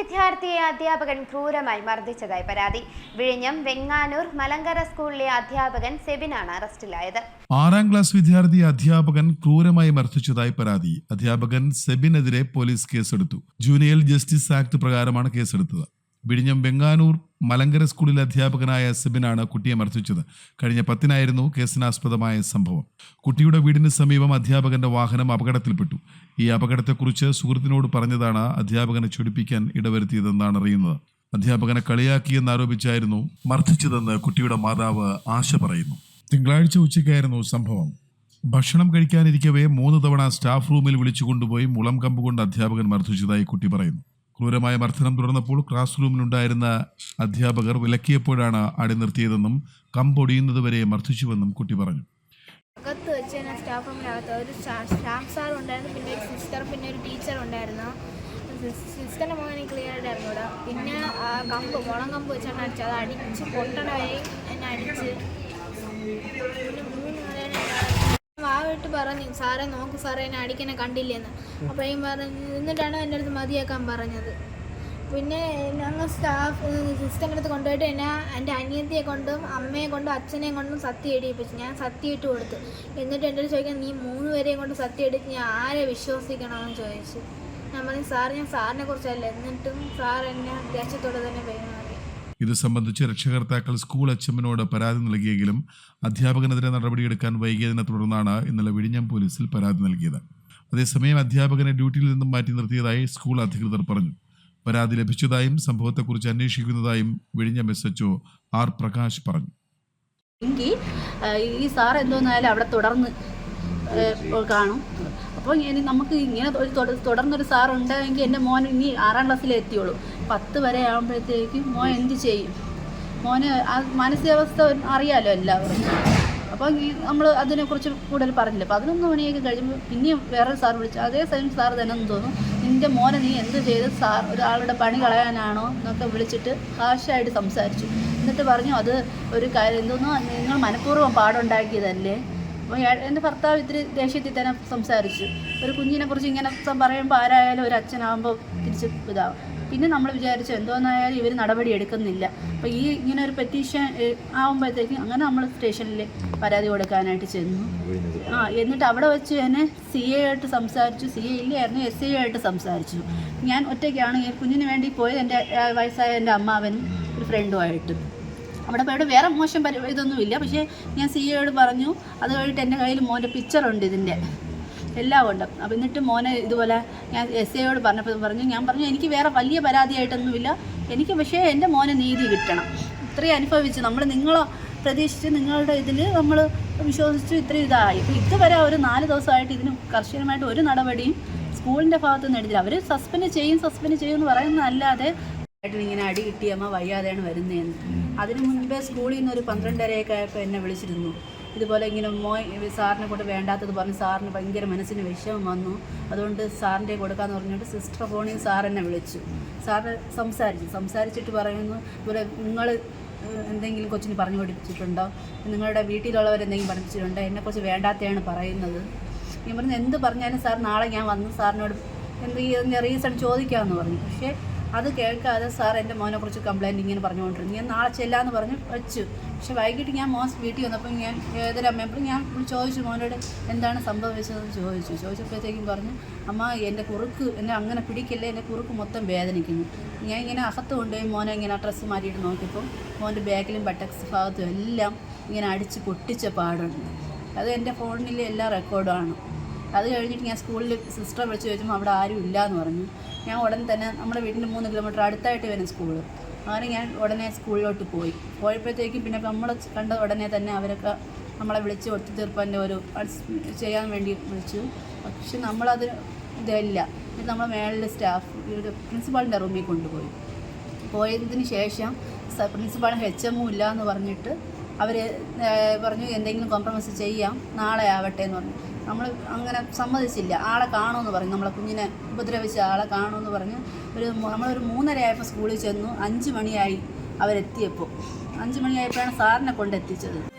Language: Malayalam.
വിദ്യാർത്ഥിയെ അധ്യാപകൻ ക്രൂരമായി മർദ്ദിച്ചതായി പരാതി. വിഴിഞ്ഞം വെങ്ങാനൂർ മലങ്കര സ്കൂളിലെ അധ്യാപകൻ സെബിനാണ് അറസ്റ്റിലായത്. ആറാം ക്ലാസ് വിദ്യാർത്ഥി അധ്യാപകൻ ക്രൂരമായി മർദ്ദിച്ചതായി പരാതി. അധ്യാപകൻ സെബിനെതിരെ പോലീസ് കേസെടുത്തു. ജൂനിയർ ജസ്റ്റിസ് ആക്ട് പ്രകാരമാണ് കേസെടുത്തത്. വിഴിഞ്ഞം വെങ്ങാനൂർ മലങ്കര സ്കൂളിലെ അധ്യാപകനായ സെബിനാണ് കുട്ടിയെ മർദ്ദിച്ചത്. കഴിഞ്ഞ പത്തിനായിരുന്നു കേസിനാസ്പദമായ സംഭവം. കുട്ടിയുടെ വീടിന് സമീപം അധ്യാപകന്റെ വാഹനം അപകടത്തിൽപ്പെട്ടു. ഈ അപകടത്തെക്കുറിച്ച് സുഹൃത്തിനോട് പറഞ്ഞതാണ് അധ്യാപകനെ ചൊടിപ്പിക്കാൻ ഇടവരുത്തിയതെന്നാണ് അറിയുന്നത്. അധ്യാപകനെ കളിയാക്കിയെന്നാരോപിച്ചായിരുന്നു മർദ്ദിച്ചതെന്ന് കുട്ടിയുടെ മാതാവ് ആശ പറയുന്നു. തിങ്കളാഴ്ച ഉച്ചയ്ക്കായിരുന്നു സംഭവം. ഭക്ഷണം കഴിക്കാനിരിക്കവേ മൂന്ന് തവണ സ്റ്റാഫ് റൂമിൽ വിളിച്ചു കൊണ്ടുപോയി മുളം കമ്പ് കൊണ്ട് അധ്യാപകൻ മർദ്ദിച്ചതായി കുട്ടി പറയുന്നു. ക്രൂരമായ മർദ്ദനം തുടർന്നപ്പോൾ ക്ലാസ് റൂമിലുണ്ടായിരുന്ന അധ്യാപകർ വിലക്കിയപ്പോഴാണ് അടി നിർത്തിയതെന്നും കമ്പൊടിയുന്നതുവരെ മർദ്ദിച്ചുവെന്നും കുട്ടി പറഞ്ഞു. അകത്ത് വെച്ച് തന്നെ സ്റ്റാഫ് റൂമിനകത്ത് ഒരു സ്റ്റാഫ് സാർ ഉണ്ടായിരുന്നു പിന്നെ ഒരു സിസ്റ്റർ പിന്നെ ഒരു ടീച്ചർ ഉണ്ടായിരുന്നു. സിസ്റ്ററിന്റെ മുഖം എനിക്ക് ക്ലിയർ ആയിട്ട് അറിഞ്ഞൂടാ. പിന്നെ ആ കമ്പ് മുളം കമ്പ് വെച്ചാണ് അടിച്ചത്. അത് അടിച്ച് പൊട്ടണ വരെ എന്നെ അടിച്ച്. പിന്നെ പറഞ്ഞു സാറേ നോക്ക് സാറേ എന്നെ അടിക്കണേ കണ്ടില്ലെന്ന്. അപ്പോഴേക്കും പറഞ്ഞു എന്നിട്ടാണ് എന്റെ അടുത്ത് മതിയാക്കാൻ പറഞ്ഞത്. പിന്നെ ഞങ്ങൾ സ്റ്റാഫ് സിസ്റ്ററിന്റെ അടുത്ത് കൊണ്ടുപോയിട്ട് എന്നെ എന്റെ അനിയത്തിയെ കൊണ്ടും അമ്മയെ കൊണ്ടും അച്ഛനെയും കൊണ്ടും സത്യം എഴുതിപ്പിച്ചു ഞാൻ സത്യം ഇട്ട് കൊടുത്തു. എന്നിട്ട് എന്റെ അടുത്ത് ചോദിക്കാൻ നീ മൂന്ന് പേരെയും കൊണ്ട് സത്യം എടുത്ത് ഞാൻ ആരെ വിശ്വസിക്കണമെന്ന് ചോദിച്ചു? ഞാൻ പറഞ്ഞു സാർ ഞാൻ സാറിനെ കുറിച്ചല്ല. എന്നിട്ടും സാർ എന്നെ ദേശത്തോടെ തന്നെ പെരുമാറി. ഇത് സംബന്ധിച്ച് രക്ഷകർത്താക്കൾ സ്കൂൾ അച്ഛമ്മനോട് പരാതി നൽകിയെങ്കിലും അധ്യാപകനെതിരെ നടപടിയെടുക്കാൻ വൈകിയതിനെ തുടർന്നാണ് ഇന്നലെ വിഴിഞ്ഞം പോലീസിൽ പരാതി നൽകിയത്. അതേസമയം അധ്യാപകനെ ഡ്യൂട്ടിയിൽ നിന്നും മാറ്റി നിർത്തിയതായി സ്കൂൾ അധികൃതർ പറഞ്ഞു. പരാതി ലഭിച്ചതായും സംഭവത്തെക്കുറിച്ച് അന്വേഷിക്കുന്നതായും വിഴിഞ്ഞം എസ് എച്ച്ഒ ആർ പ്രകാശ് പറഞ്ഞു. എങ്കിൽ ഈ സാർ എന്തോന്നായാലും അവിടെ തുടർന്ന് കാണും. അപ്പോൾ ഇനി നമുക്ക് ഇങ്ങനെ ഒരു തുട- തുടർന്നൊരു സാർ ഉണ്ടെങ്കിൽ എന്റെ മോൻ ഇനി ആറാം ക്ലാസ്സിലേ എത്തിയുള്ളൂ. പത്ത് വരെ ആകുമ്പോഴത്തേക്കും മോൻ എന്ത് ചെയ്യും? മോന് ആ മാനസികാവസ്ഥ അറിയാലോ എല്ലാവരും. അപ്പോൾ ഈ നമ്മൾ അതിനെക്കുറിച്ച് കൂടുതൽ പറഞ്ഞില്ല. പതിനൊന്ന് മണിയൊക്കെ കഴിയുമ്പോൾ പിന്നെയും വേറെ സാർ വിളിച്ചു അതേ സെയിം സാർ തന്നെ എന്ന് തോന്നും നിന്റെ മോനെ നീ എന്ത് ചെയ്ത് സാർ ഒരാളുടെ പണി കളയാനാണോ? എന്നൊക്കെ വിളിച്ചിട്ട് ഹാഷായിട്ട് സംസാരിച്ചു. എന്നിട്ട് പറഞ്ഞു അത് ഒരു കാര്യം എന്തോന്നോ? നിങ്ങൾ മനഃപൂർവം പാടുണ്ടാക്കിയതല്ലേ? അപ്പോൾ എന്റെ ഭർത്താവ് ഇത്തിരി ദേഷ്യത്തിൽ തന്നെ സംസാരിച്ചു. ഒരു കുഞ്ഞിനെക്കുറിച്ച് ഇങ്ങനെ പറയുമ്പോൾ ആരായാലും ഒരു അച്ഛനാകുമ്പോൾ തിരിച്ച് ഇതാവും. പിന്നെ നമ്മൾ വിചാരിച്ചു എന്തോന്നായാലും ഇവർ നടപടി എടുക്കുന്നില്ല. അപ്പോൾ ഈ ഇങ്ങനെ ഒരു പെറ്റീഷൻ ആകുമ്പോഴത്തേക്കും അങ്ങനെ നമ്മൾ സ്റ്റേഷനിൽ പരാതി കൊടുക്കാനായിട്ട് ചെന്നു. ആ എന്നിട്ട് അവിടെ വെച്ച് തന്നെ സി എ ആയിട്ട് സംസാരിച്ചു. സി എ ഇല്ലായിരുന്നു എസ് ഐ ആയിട്ട് സംസാരിച്ചു. ഞാൻ ഒറ്റയ്ക്കാണ് ഈ കുഞ്ഞിന് വേണ്ടി പോയത്. എന്റെ വയസ്സായ എന്റെ അമ്മാവനും ഒരു ഫ്രണ്ടുമായിട്ട്. അവിടെ പോയിട്ട് വേറെ മോശം പരി ഇതൊന്നുമില്ല. പക്ഷേ ഞാൻ സി എയോട് പറഞ്ഞു അത് കഴിഞ്ഞിട്ട് എന്റെ കയ്യിൽ മോന്റെ പിക്ചറുണ്ട് ഇതിന്റെ. എല്ലാം ഉണ്ട്. അപ്പം എന്നിട്ട് മോനെ ഇതുപോലെ ഞാൻ എസ് ഐയോട് പറഞ്ഞപ്പോൾ പറഞ്ഞു ഞാൻ പറഞ്ഞു എനിക്ക് വേറെ വലിയ പരാതിയായിട്ടൊന്നുമില്ല. എനിക്ക് പക്ഷേ എന്റെ മോനെ നീതി കിട്ടണം. ഇത്രയും അനുഭവിച്ച് നമ്മൾ നിങ്ങളോ പ്രതീക്ഷിച്ച് നിങ്ങളുടെ ഇതിൽ നമ്മൾ വിശ്വസിച്ച് ഇത്രയും ഇതായി. ഇപ്പോൾ ഇതുവരെ ഒരു നാല് ദിവസമായിട്ട് ഇതിന് കർശനമായിട്ട് ഒരു നടപടിയും സ്കൂളിന്റെ ഭാഗത്ത് നിന്ന് എടുത്തില്ല. അവർ സസ്പെൻഡ് ചെയ്യും സസ്പെൻഡ് ചെയ്യും എന്ന് പറയുന്നതല്ലാതെ ഇങ്ങനെ അടി കിട്ടിയമ്മ വയ്യാതെയാണ് വരുന്നതെന്ന്. അതിനു മുൻപേ സ്കൂളിൽ നിന്ന് ഒരു പന്ത്രണ്ടരയൊക്കെ ആയപ്പോൾ എന്നെ വിളിച്ചിരുന്നു. ഇതുപോലെ ഇങ്ങനെ മോയ് സാറിനെ കൊണ്ട് വേണ്ടാത്തത് പറഞ്ഞ് സാറിന് ഭയങ്കര മനസ്സിന് വിഷമം വന്നു. അതുകൊണ്ട് സാറിന്റെ കൊടുക്കാന്ന് പറഞ്ഞിട്ട് സിസ്റ്റർ ഫോണിൽ എന്നെ വിളിച്ചു. സാറ് സംസാരിച്ചു. സംസാരിച്ചിട്ട് പറയുന്നു ഇതുപോലെ നിങ്ങൾ എന്തെങ്കിലും കൊച്ചിന് പറഞ്ഞു പഠിപ്പിച്ചിട്ടുണ്ടോ? നിങ്ങളുടെ വീട്ടിലുള്ളവരെന്തെങ്കിലും പഠിപ്പിച്ചിട്ടുണ്ടോ? എന്നെക്കുറിച്ച് വേണ്ടാത്തയാണ് പറയുന്നത്. ഞാൻ പറഞ്ഞു എന്ത് പറഞ്ഞാലും സാർ നാളെ ഞാൻ വന്ന്. സാറിനോട് എന്തെങ്കിലും റീസൺ ചോദിക്കാമെന്ന് പറഞ്ഞു. പക്ഷേ അത് കേൾക്കാതെ സാർ എന്റെ മോനെക്കുറിച്ച് കംപ്ലയിന്റ് ഇങ്ങനെ പറഞ്ഞുകൊണ്ടിരുന്നു. ഞാൻ നാളെ ചെല്ലാന്ന് പറഞ്ഞ് വെച്ചു. പക്ഷേ വൈകിട്ട് ഞാൻ മോൻ വീട്ടിൽ വന്നപ്പോൾ ഞാൻ ഏതൊരമ്മയപ്പോൾ ഞാൻ ചോദിച്ചു മോനോട് എന്താണ് സംഭവിച്ചതെന്ന് ചോദിച്ചു. ചോദിച്ചപ്പോഴത്തേക്കും പറഞ്ഞു അമ്മ എന്റെ കുറുക്ക് എന്നെ അങ്ങനെ പിടിക്കല്ലേ? എന്റെ കുറുക്ക് മൊത്തം വേദനിക്കുന്നു. ഞാൻ ഇങ്ങനെ അകത്ത് കൊണ്ടുപോയി മോനെ ഇങ്ങനെ ഡ്രസ്സ് മാറ്റിയിട്ട് നോക്കിയപ്പോൾ മോന്റെ ബാക്കിലും ബട്ടക്സ് ഭാഗത്തും എല്ലാം ഇങ്ങനെ അടിച്ച് പൊട്ടിച്ച പാടുണ്ട്. അത് എന്റെ ഫോണിലെ എല്ലാ റെക്കോർഡുമാണ് അത് കഴിഞ്ഞിട്ട് ഞാൻ സ്കൂളിൽ സിസ്റ്റർ വിളിച്ച് ചോദിച്ചപ്പോൾ അവിടെ ആരും ഇല്ല എന്ന് പറഞ്ഞു. ഞാൻ ഉടൻ തന്നെ നമ്മുടെ വീടിന്റെ മൂന്ന് കിലോമീറ്റർ അടുത്തായിട്ട് വരും സ്കൂൾ അങ്ങനെ ഞാൻ ഉടനെ സ്കൂളിലോട്ട് പോയി. പോയപ്പോഴത്തേക്കും പിന്നെ നമ്മൾ കണ്ട ഉടനെ തന്നെ അവരൊക്കെ നമ്മളെ വിളിച്ച് ഒത്തുതീർപ്പന്റെ ഒരു ചെയ്യാൻ വേണ്ടി വിളിച്ചു. പക്ഷെ നമ്മളത് ഇതില്ല. എന്നിട്ട് നമ്മൾ മേളിൽ സ്റ്റാഫ് പ്രിൻസിപ്പാളിന്റെ റൂമിൽ കൊണ്ടുപോയി. പോയതിന് ശേഷം പ്രിൻസിപ്പാളിന് എച്ച് എമ്മും ഇല്ല എന്ന് പറഞ്ഞിട്ട് അവർ പറഞ്ഞു എന്തെങ്കിലും കോംപ്രമൈസ് ചെയ്യാം നാളെ ആവട്ടെ എന്ന് പറഞ്ഞു. നമ്മൾ അങ്ങനെ സമ്മതിച്ചില്ല. ആളെ കാണുമെന്ന് പറഞ്ഞു. നമ്മളെ കുഞ്ഞിനെ ഉപദ്രവിച്ച ആളെ കാണുമെന്ന് പറഞ്ഞ്. ഒരു നമ്മളൊരു മൂന്നരയായപ്പോൾ സ്കൂളിൽ ചെന്നു. അഞ്ച് മണിയായി അവരെത്തിയപ്പോൾ അഞ്ച് മണിയായപ്പോഴാണ് സാറിനെ കൊണ്ടെത്തിച്ചത്.